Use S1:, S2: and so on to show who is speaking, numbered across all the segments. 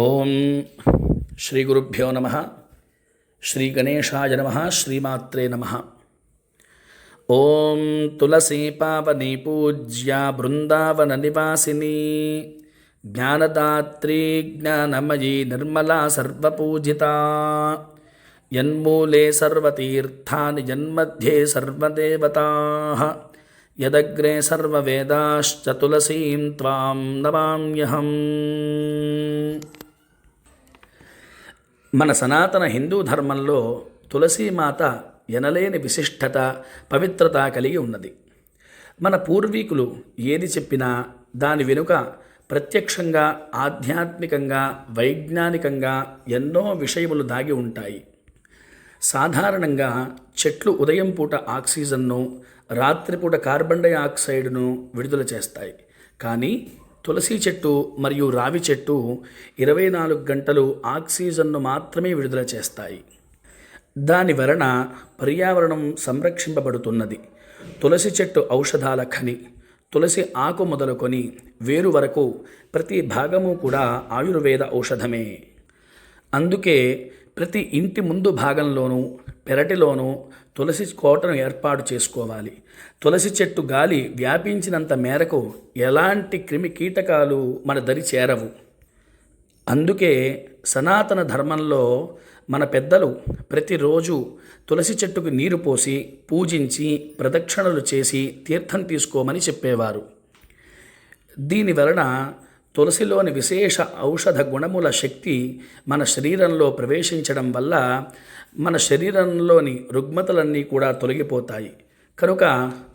S1: ಓಂ ಶ್ರೀ ಗುರುಭ್ಯೋ ನಮಃ ಶ್ರೀ ಗಣೇಶಾಯ ನಮಃ ಶ್ರೀಮಾತ್ರೇ ನಮಃ ಓಂ ತುಳಸಿ ಪಾವನಿ ಪೂಜ್ಯ ಬೃಂದಾವನ ನಿವಾಸಿನಿ ಜ್ಞಾನದಾತ್ರಿ ಜ್ಞಾನಮಯಿ ನಿರ್ಮಲಾ ಸರ್ವಪೂಜಿತ ಯನ್ಮೂಲೆ ಸರ್ವತೀರ್ಥಾನಿ ಯನ್ಮಧ್ಯೆ ಸರ್ವದೇವತಾ यदग्रे सर्ववेदाश्च तुलसीं त्वां नमाम्यहम् మన సనాతన హిందూ ధర్మంలో తులసీమాత ఎనలేని విశిష్టత పవిత్రత కలిగి ఉన్నది. మన పూర్వీకులు ఏది చెప్పినా దాని వెనుక ప్రత్యక్షంగా ఆధ్యాత్మికంగా వైజ్ఞానికంగా ఎన్నో విషయములు దాగి ఉంటాయి. సాధారణంగా చెట్లు ఉదయం పూట ఆక్సిజన్ను రాత్రిపూట కార్బన్ డైఆక్సైడ్ను విడుదల చేస్తాయి. కానీ తులసి చెట్టు మరియు రావి చెట్టు ఇరవై నాలుగు గంటలు ఆక్సిజన్ను మాత్రమే విడుదల చేస్తాయి. దాని వలన పర్యావరణం సంరక్షింపబడుతున్నది. తులసి చెట్టు ఔషధాల ఖని తులసి ఆకు మొదలుకొని వేరు వరకు ప్రతి భాగము కూడా ఆయుర్వేద ఔషధమే. అందుకే ప్రతి ఇంటి ముందు భాగంలోనూ పెరటిలోనూ తులసి కోటను ఏర్పాటు చేసుకోవాలి. తులసి చెట్టు గాలి వ్యాపించినంత మేరకు ఎలాంటి క్రిమి కీటకాలు మన దరి చేరవు. అందుకే సనాతన ధర్మంలో మన పెద్దలు ప్రతిరోజు తులసి చెట్టుకు నీరు పోసి పూజించి ప్రదక్షిణలు చేసి తీర్థం తీసుకోమని చెప్పేవారు. దీని వలన తులసిలోని విశేష ఔషధ గుణముల శక్తి మన శరీరంలో ప్రవేశించడం వల్ల మన శరీరంలోని రుగ్మతలన్నీ కూడా తొలగిపోతాయి. కనుక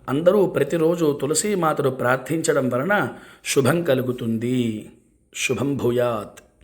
S1: అందరూ ప్రతిరోజు తులసీమాతను ప్రార్థించడం వలన శుభం కలుగుతుంది. శుభం భూయాత్.